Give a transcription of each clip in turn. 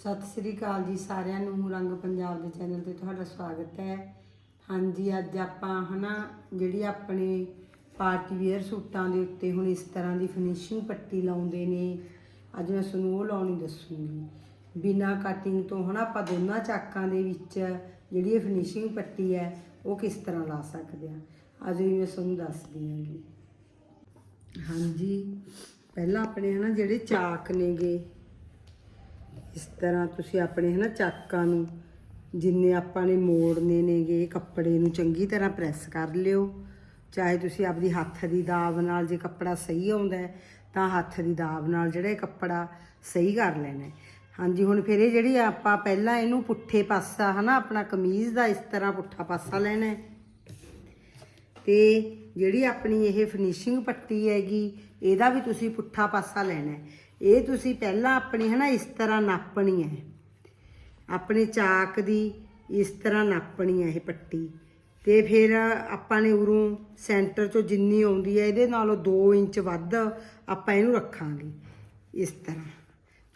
ਸਤਿ ਸ੍ਰੀ ਅਕਾਲ ਜੀ ਸਾਰਿਆਂ ਨੂੰ, ਰੰਗ ਪੰਜਾਬ ਦੇ ਚੈਨਲ ਤੇ ਤੁਹਾਡਾ ਸਵਾਗਤ ਹੈ। ਹਾਂਜੀ, ਅੱਜ ਆਪਾਂ ਹਨਾ, ਜਿਹੜੀ ਆਪਣੇ ਪਾਰਟੀ ਵੇਅਰ ਸੂਟਾਂ ਦੇ ਉੱਤੇ ਹੁਣ ਇਸ ਤਰ੍ਹਾਂ ਦੀ ਫਿਨਿਸ਼ਿੰਗ ਪੱਟੀ ਲਾਉਂਦੇ ਨੇ, ਅੱਜ ਮੈਂ ਤੁਹਾਨੂੰ ਉਹ ਲਾਉਣੀ ਦੱਸੂਗੀ। ਬਿਨਾ ਕਟਿੰਗ ਤੋਂ ਹਨਾ, ਆਪਾਂ ਦੋਨਾਂ ਚਾਕਾਂ ਦੇ ਵਿੱਚ ਜਿਹੜੀ ਇਹ ਫਿਨਿਸ਼ਿੰਗ ਪੱਟੀ ਹੈ, ਉਹ ਕਿਸ ਤਰ੍ਹਾਂ ਲਾ ਸਕਦੇ ਆ ਅੱਜ ਵੀ ਮੈਂ ਤੁਹਾਨੂੰ ਦੱਸਦੀ ਹਾਂਗੀ ਹਾਂਜੀ, ਪਹਿਲਾਂ ਆਪਣੇ ਹਨਾ, ਜਿਹੜੇ ਚਾਕ ਨੇਗੇ ਇਸ ਤਰ੍ਹਾਂ ਤੁਸੀਂ ਆਪਣੇ ਹਨਾ ਚਾਕਾਂ ਨੂੰ, ਜਿੰਨੇ ਆਪਾਂ ਨੇ ਮੋੜਨੇ ਨੇਗੇ ਕੱਪੜੇ ਨੂੰ ਚੰਗੀ ਤਰ੍ਹਾਂ ਪ੍ਰੈਸ ਕਰ ਲਿਓ। ਚਾਹੇ ਤੁਸੀਂ ਆਪਦੀ ਹੱਥ ਦੀ ਦਾਬ ਨਾਲ ਜੇ ਕੱਪੜਾ ਸਹੀ ਆਉਂਦਾ ਤਾਂ ਹੱਥ ਦੀ ਦਾਬ ਨਾਲ ਜਿਹੜਾ ਇਹ ਕੱਪੜਾ ਸਹੀ ਕਰ ਲੈਣਾ ਹਾਂਜੀ, ਹੁਣ ਫਿਰ ਇਹ ਜਿਹੜੀ ਆਪਾਂ ਪਹਿਲਾਂ ਇਹਨੂੰ ਪੁੱਠੇ ਪਾਸਾ ਹਨਾ ਆਪਣਾ ਕਮੀਜ਼ ਦਾ ਇਸ ਤਰ੍ਹਾਂ ਪੁੱਠਾ ਪਾਸਾ ਲੈਣਾ ਹੈ। ਤੇ ਜਿਹੜੀ ਆਪਣੀ ਇਹ ਫਿਨਿਸ਼ਿੰਗ ਪੱਟੀ ਹੈਗੀ, ਇਹਦਾ ਵੀ ਤੁਸੀਂ ਪੁੱਠਾ ਪਾਸਾ ਲੈਣਾ ਇਹ ਤੁਸੀਂ ਪਹਿਲਾਂ ਆਪਣੀ ਹਨਾ ਇਸ ਤਰ੍ਹਾਂ ਨਾਪਣੀ ਹੈ। ਆਪਣੇ ਚਾਕ ਦੀ ਇਸ ਤਰ੍ਹਾਂ ਨਾਪਣੀ ਹੈ ਇਹ ਪੱਟੀ। ਤੇ ਫਿਰ ਆਪਾਂ ਨੇ ਉਰੋਂ ਸੈਂਟਰ ਚੋਂ ਜਿੰਨੀ ਆਉਂਦੀ ਹੈ ਇਹਦੇ ਨਾਲੋਂ 2 ਇੰਚ ਵੱਧ ਆਪਾਂ ਇਹਨੂੰ ਰੱਖਾਂਗੇ ਇਸ ਤਰ੍ਹਾਂ।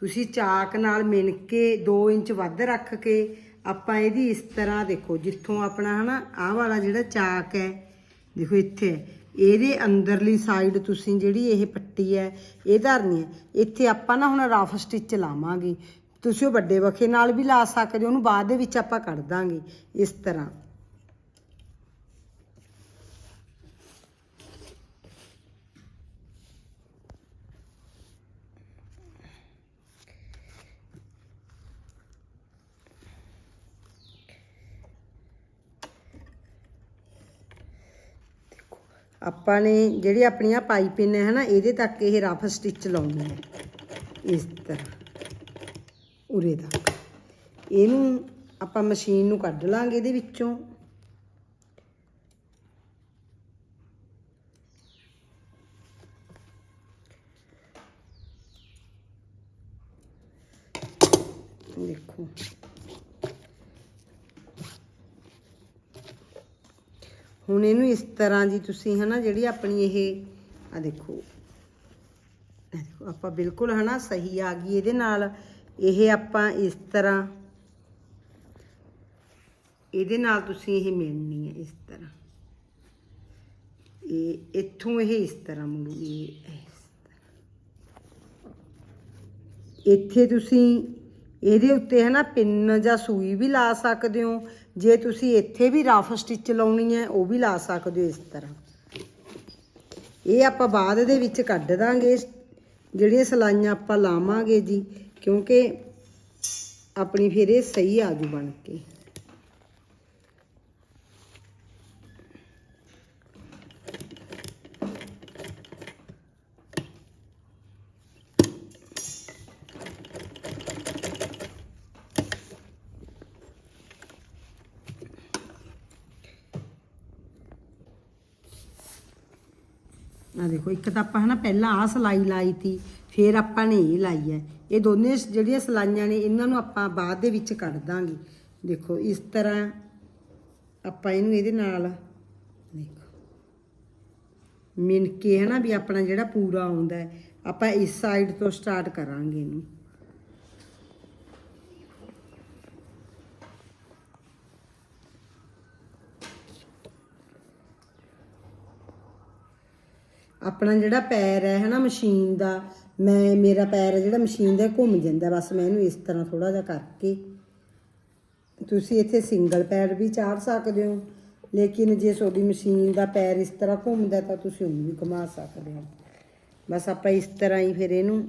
ਤੁਸੀਂ ਚਾਕ ਨਾਲ ਮਿਣ ਕੇ 2 ਇੰਚ ਵੱਧ ਰੱਖ ਕੇ ਆਪਾਂ ਇਹਦੀ ਇਸ ਤਰ੍ਹਾਂ ਦੇਖੋ, ਜਿੱਥੋਂ ਆਪਣਾ ਹਨਾ ਆਹ ਵਾਲਾ ਜਿਹੜਾ ਚਾਕ ਹੈ, ਦੇਖੋ ਇੱਥੇ। ਹੈ। ਇਹਦੇ ਅੰਦਰਲੀ ਸਾਈਡ ਤੁਸੀਂ ਜਿਹੜੀ ਇਹ ਪੱਟੀ ਹੈ, ਇਹ ਧਰਨੀ ਹੈ। ਇੱਥੇ ਆਪਾਂ ਨਾ ਹੁਣ ਰਫ ਸਟਿਚ ਲਾਵਾਂਗੇ। ਤੁਸੀਂ ਉਹ ਵੱਡੇ ਵਖੇ ਨਾਲ ਵੀ ਲਾ ਸਕਦੇ ਹੋ, ਉਹਨੂੰ ਬਾਅਦ ਦੇ ਵਿੱਚ ਆਪਾਂ ਕੱਢ ਦਾਂਗੇ। ਇਸ ਤਰ੍ਹਾਂ। ਆਪਾਂ ਨੇ ਜਿਹੜੀ ਆਪਣੀਆਂ ਪਾਈਪਿੰਨ ਹੈ ਨਾ ਇਹਦੇ ਤੱਕ ਇਹ ਰਫ ਸਟਿਚ ਲਾਉਣੀ ਹੈ। ਇਸ ਤਰ੍ਹਾਂ, ਉਰੇ ਤੱਕ। ਇਹਨੂੰ ਆਪਾਂ ਮਸ਼ੀਨ ਨੂੰ ਕੱਢ ਲਾਂਗੇ ਇਹਦੇ ਵਿੱਚੋਂ। ਦੇਖੋ। ਹੁਣ ਇਹਨੂੰ ਇਸ ਤਰ੍ਹਾਂ ਜੀ ਤੁਸੀਂ ਹਨਾ ਜਿਹੜੀ ਆਪਣੀ ਇਹ ਆ ਦੇਖੋ। ਦੇਖੋ, ਆਪਾਂ ਬਿਲਕੁਲ ਹਨਾ ਸਹੀ ਆ ਗਈ ਇਹਦੇ ਨਾਲ। ਇਹ ਆਪਾਂ ਇਸ ਤਰ੍ਹਾਂ, ਇਹਦੇ ਨਾਲ ਤੁਸੀਂ ਇਹ ਮਿਲਣੀ ਹੈ ਇਸ ਤਰ੍ਹਾਂ। ਇਹ ਇੱਥੋਂ ਇਹ ਇਸ ਤਰ੍ਹਾਂ ਮੁੜੂਗੀ ਇਸ ਤਰ੍ਹਾਂ। ਇੱਥੇ ਤੁਸੀਂ ਇਹਦੇ ਉੱਤੇ ਹੈ ਨਾ ਪਿੰਨ ਜਾਂ ਸੂਈ ਵੀ ਲਾ ਸਕਦੇ ਹੋ। ਜੇ ਤੁਸੀਂ ਇੱਥੇ ਵੀ ਰਫ ਸਟਿਚ ਲਾਉਣੀ ਹੈ, ਉਹ ਵੀ ਲਾ ਸਕਦੇ ਹੋ ਇਸ ਤਰ੍ਹਾਂ। ਇਹ ਆਪਾਂ ਬਾਅਦ ਦੇ ਵਿੱਚ ਕੱਢ ਦਾਂਗੇ। ਜਿਹੜੀਆਂ ਸਲਾਈਆਂ ਆਪਾਂ ਲਾਵਾਂਗੇ ਜੀ, ਕਿਉਂਕਿ ਆਪਣੀ ਫਿਰ ਇਹ ਸਹੀ ਆਜੂ ਬਣ ਕੇ। ਆ ਦੇਖੋ, ਇੱਕ ਤਾਂ ਆਪਾਂ ਹਨਾ ਪਹਿਲਾਂ ਆਹ ਸਲਾਈ ਲਾਈ ਤੀ, ਫਿਰ ਆਪਾਂ ਨੇ ਇਹ ਲਾਈ ਹੈ। ਇਹ ਦੋਨੇ ਜਿਹੜੀਆਂ ਸਲਾਈਆਂ ਨੇ, ਇਹਨਾਂ ਨੂੰ ਆਪਾਂ ਬਾਅਦ ਦੇ ਵਿੱਚ ਕੱਢ ਦਾਂਗੇ। ਦੇਖੋ, ਇਸ ਤਰ੍ਹਾਂ ਆਪਾਂ ਇਹਨੂੰ ਇਹਦੇ ਨਾਲ ਦੇਖੋ। ਮਿਣ ਕੇ ਹਨਾ ਵੀ ਆਪਣਾ ਜਿਹੜਾ ਪੂਰਾ ਆਉਂਦਾ ਆਪਾਂ ਇਸ ਸਾਈਡ ਤੋਂ ਸਟਾਰਟ ਕਰਾਂਗੇ ਇਹਨੂੰ। ਆਪਣਾ ਜਿਹੜਾ ਪੈਰ ਹੈ, ਹਨਾ, ਮਸ਼ੀਨ ਦਾ, ਮੈਂ, ਮੇਰਾ ਪੈਰ ਹੈ ਜਿਹੜਾ ਮਸ਼ੀਨ ਦਾ ਘੁੰਮ ਜਾਂਦਾ, ਬਸ ਮੈਂ ਇਹਨੂੰ ਇਸ ਤਰ੍ਹਾਂ ਥੋੜਾ ਜਿਹਾ ਕਰਕੇ। ਤੁਸੀਂ ਇੱਥੇ ਸਿੰਗਲ ਪੈਰ ਵੀ ਚਾੜ ਸਕਦੇ ਹੋ, ਲੇਕਿਨ ਜੇ ਤੁਹਾਡੀ ਮਸ਼ੀਨ ਦਾ ਪੈਰ ਇਸ ਤਰ੍ਹਾਂ ਘੁੰਮਦਾ ਤਾਂ ਤੁਸੀਂ ਉਹਨੂੰ ਵੀ ਘੁਮਾ ਸਕਦੇ ਹੋ। ਬਸ ਆਪਾਂ ਇਸ ਤਰ੍ਹਾਂ ਹੀ ਫਿਰ ਇਹਨੂੰ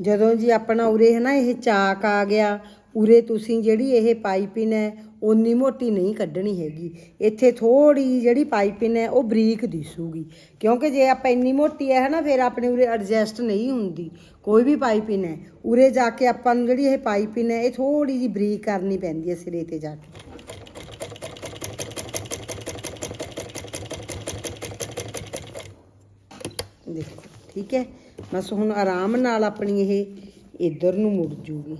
ਜਦੋਂ ਜੀ ਆਪਣਾ ਉਰੇ ਹੈ ਨਾ ਇਹ ਚਾਕ ਆ ਗਿਆ, ਉਰੇ ਤੁਸੀਂ ਜਿਹੜੀ ਇਹ ਪਾਈਪਿੰਗ ਹੈ ਉਨੀ ਮੋਟੀ ਨਹੀਂ ਕੱਢਣੀ ਹੈਗੀ। ਇੱਥੇ ਥੋੜੀ ਜਿਹੜੀ ਪਾਈਪਿੰਗ ਹੈ, ਉਹ ਬਰੀਕ ਦਿਸੂਗੀ। ਕਿਉਂਕਿ ਜੇ ਆਪਾਂ ਇੰਨੀ ਮੋਟੀ ਹੈ ਨਾ ਫਿਰ ਆਪਣੇ ਉਰੇ ਐਡਜਸਟ ਨਹੀਂ ਹੁੰਦੀ। ਕੋਈ ਵੀ ਪਾਈਪਿੰਗ ਹੈ, ਉਰੇ ਜਾ ਕੇ ਆਪਾਂ ਨੂੰ ਜਿਹੜੀ ਇਹ ਪਾਈਪਿੰਗ ਹੈ, ਇਹ ਥੋੜੀ ਜਿਹੀ ਬਰੀਕ ਕਰਨੀ ਪੈਂਦੀ ਹੈ ਸਿਰੇ ਤੇ ਜਾ ਕੇ। ਦੇਖੋ। ਠੀਕ ਹੈ? ਬਸ ਹੁਣ ਆਰਾਮ ਨਾਲ ਆਪਣੀ ਇਹ ਇੱਧਰ ਨੂੰ ਮੁੜ ਜੂਗੀ।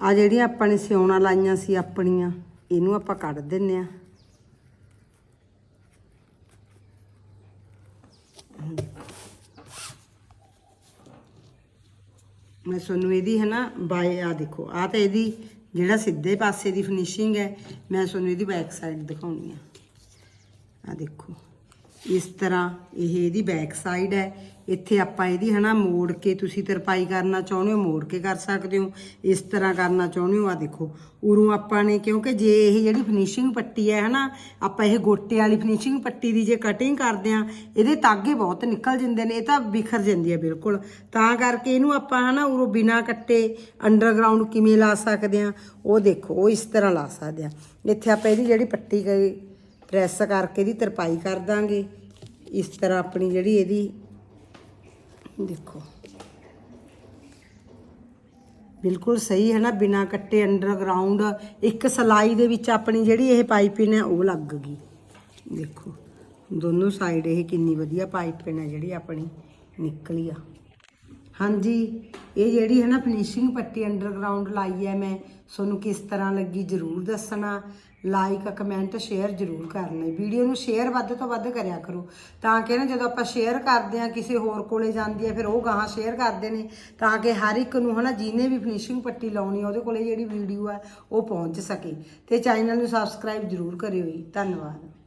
ਆ ਜਿਹੜੀਆਂ ਆਪਾਂ ਨੇ ਸਿਉਣਾ ਲਾਈਆਂ ਸੀ ਆਪਣੀਆਂ, ਇਹਨੂੰ ਆਪਾਂ ਕੱਢ ਦਿੰਨੇ ਆ। ਮੈਂ ਤੁਹਾਨੂੰ ਇਹਦੀ ਹੈ ਨਾ ਬਾਏ ਆ ਦੇਖੋ ਆ ਤਾਂ ਇਹਦੀ ਜਿਹੜਾ ਸਿੱਧੇ ਪਾਸੇ ਦੀ ਫਿਨਿਸ਼ਿੰਗ ਹੈ, ਮੈਂ ਤੁਹਾਨੂੰ ਇਹਦੀ ਬੈਕ ਸਾਈਡ ਦਿਖਾਉਣੀ ਆ। ਆ ਦੇਖੋ। ਇਸ ਤਰ੍ਹਾਂ ਇਹ ਇਹਦੀ ਬੈਕ ਸਾਈਡ ਹੈ। ਇੱਥੇ ਆਪਾਂ ਇਹਦੀ ਹਨਾ ਮੋੜ ਕੇ ਤੁਸੀਂ ਤਰਪਾਈ ਕਰਨਾ ਚਾਹੁੰਦੇ ਹੋ, ਮੋੜ ਕੇ ਕਰ ਸਕਦੇ ਹੋ। ਇਸ ਤਰ੍ਹਾਂ ਕਰਨਾ ਚਾਹੁੰਦੇ ਹੋ ਆ ਦੇਖੋ। ਉਰੋਂ ਆਪਾਂ ਨੇ ਕਿਉਂਕਿ ਜੇ ਇਹ ਜਿਹੜੀ ਫਿਨਿਸ਼ਿੰਗ ਪੱਟੀ ਹੈ ਹਨਾ, ਆਪਾਂ ਇਹ ਗੋਟੇ ਵਾਲੀ ਫਿਨਿਸ਼ਿੰਗ ਪੱਟੀ ਦੀ ਜੇ ਕਟਿੰਗ ਕਰਦੇ ਆ ਇਹਦੇ ਤਾਗੇ ਬਹੁਤ ਨਿਕਲ ਜਾਂਦੇ ਨੇ, ਇਹ ਤਾਂ ਬਿਖਰ ਜਾਂਦੀ ਹੈ ਬਿਲਕੁਲ। ਤਾਂ ਕਰਕੇ ਇਹਨੂੰ ਆਪਾਂ ਹਨਾ ਉਰੋਂ ਬਿਨਾ ਕੱਟੇ ਅੰਡਰਗਰਾਉਂਡ ਕਿਵੇਂ ਲਾ ਸਕਦੇ ਆ ਉਹ ਦੇਖੋ, ਉਹ ਇਸ ਤਰ੍ਹਾਂ ਲਾ ਸਕਦੇ ਆ ਇੱਥੇ ਆਪਾਂ ਇਹਦੀ ਜਿਹੜੀ ਪੱਟੀ ਗਈ ਪ੍ਰੈਸ ਕਰਕੇ ਇਹਦੀ ਤਰਪਾਈ ਕਰ ਦਾਂਗੇ। ਇਸ ਤਰ੍ਹਾਂ ਆਪਣੀ ਜਿਹੜੀ ਇਹਦੀ, ਦੇਖੋ। ਬਿਲਕੁਲ ਸਹੀ ਹੈ ਨਾ, ਬਿਨਾ ਕੱਟੇ ਅੰਡਰਗਰਾਉਂਡ ਇੱਕ ਸਲਾਈ ਦੇ ਵਿੱਚ ਆਪਣੀ ਜਿਹੜੀ ਇਹ ਪਾਈਪਿੰਗ ਹੈ, ਉਹ ਲੱਗ ਗਈ। ਦੇਖੋ, ਦੋਨੋਂ ਸਾਈਡ ਇਹ ਕਿੰਨੀ ਵਧੀਆ ਪਾਈਪਿੰਗ ਹੈ ਜਿਹੜੀ ਆਪਣੀ ਨਿਕਲੀ ਆ। ਹਾਂਜੀ, ਇਹ ਜਿਹੜੀ ਹੈ ਨਾ ਫਿਨਿਸ਼ਿੰਗ ਪੱਟੀ ਅੰਡਰਗਰਾਉਂਡ ਲਾਈ ਹੈ ਮੈਂ, ਤੁਹਾਨੂੰ ਕਿਸ ਤਰ੍ਹਾਂ ਲੱਗੀ ਜਰੂਰ ਦੱਸਣਾ। ਲਾਈਕ ਕਮੈਂਟ ਸ਼ੇਅਰ ਜਰੂਰ ਕਰਨਾ ਵੀਡੀਓ ਨੂੰ ਸ਼ੇਅਰ ਵੱਧ ਤੋਂ ਵੱਧ ਕਰਿਆ ਕਰੋ। ਤਾਂ ਕਿ ਨਾ ਜਦੋਂ ਆਪਾਂ ਸ਼ੇਅਰ ਕਰਦੇ ਆ ਕਿਸੇ ਹੋਰ ਕੋਲੇ ਜਾਂਦੀ ਹੈ, ਫਿਰ ਉਹ ਗਾਹਾਂ ਸ਼ੇਅਰ ਕਰਦੇ ਨੇ। ਤਾਂ ਕਿ ਹਰ ਇੱਕ ਨੂੰ ਹਨਾ, ਜਿਹਨੇ ਵੀ ਫਿਨਿਸ਼ਿੰਗ ਪੱਟੀ ਲਾਉਣੀ ਉਹਦੇ ਕੋਲੇ ਜਿਹੜੀ ਵੀਡੀਓ ਆ ਉਹ ਪਹੁੰਚ ਸਕੇ। ਤੇ ਚੈਨਲ ਨੂੰ ਸਬਸਕ੍ਰਾਈਬ ਜਰੂਰ ਕਰਿਓ ਜੀ। ਧੰਨਵਾਦ।